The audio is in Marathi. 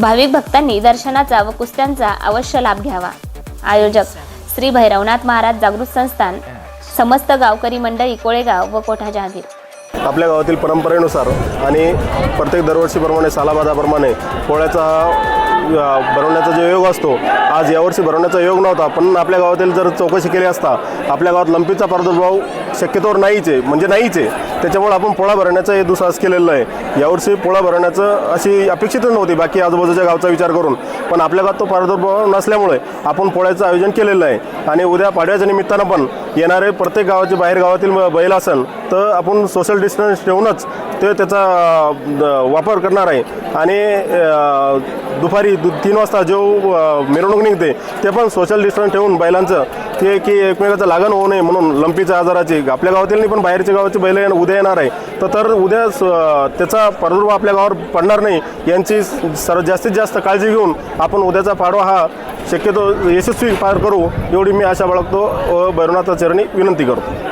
भाविक भक्तांनी दर्शनाचा व कुस्त्यांचा अवश्य लाभ घ्यावा. आयोजक श्री भैरवनाथ महाराज जागृत संस्थान समस्त गावकरी मंडळी कोळेगाव व कोठा जहागीर. आपल्या गावातील परंपरेनुसार आणि प्रत्येक दरवर्षीप्रमाणे सालाबादाप्रमाणे पोळ्याचा भरवण्याचा जो योग असतो आज यावर्षी भरवण्याचा योग नव्हता पण आपल्या गावातील जर चौकशी केली असता आपल्या गावात लंपीचा प्रादुर्भाव शक्यतोवर नाहीच आहे म्हणजे नाहीच. आहे त्याच्यामुळे आपण पोळा भरण्याचा हे दुसाहस केलेलं आहे. यावर्षी पोळा भरवण्याचं अशी अपेक्षितच नव्हती बाकी आजूबाजूच्या गावचा विचार करून. पण आपल्या गावात तो प्रादुर्भाव नसल्यामुळे आपण पोळ्याचं आयोजन केलेलं आहे. आणि उद्या पाडव्याच्या निमित्तानं पण येणारे प्रत्येक गावाचे बाहेर गावातील बैल असेल तर आपण सोशल डिस्टन्स ठेवूनच ते त्याचा वापर करणार आहे. आणि दुपारी दु तीन वाजता जो मिरवणूक निघते ते पण सोशल डिस्टन्स ठेवून बैलांचं ते की एकमेकाचं लागण होऊ नये म्हणून लंपीच्या आजाराची. आपल्या गावातील नाही पण बाहेरच्या गावाची बैल उद्या येणार आहे. तर तर उद्या स- त्याचा प्रादुर्भाव आपल्या गावावर पडणार नाही. यांची सर्व जास्तीत जास्त काळजी घेऊन आपण उद्याचा पाडवा हा शक्यतो यशस्वी पार करू. एवढी मी आशा बाळगतो व भैरवनाथ चरणी विनंती करतो.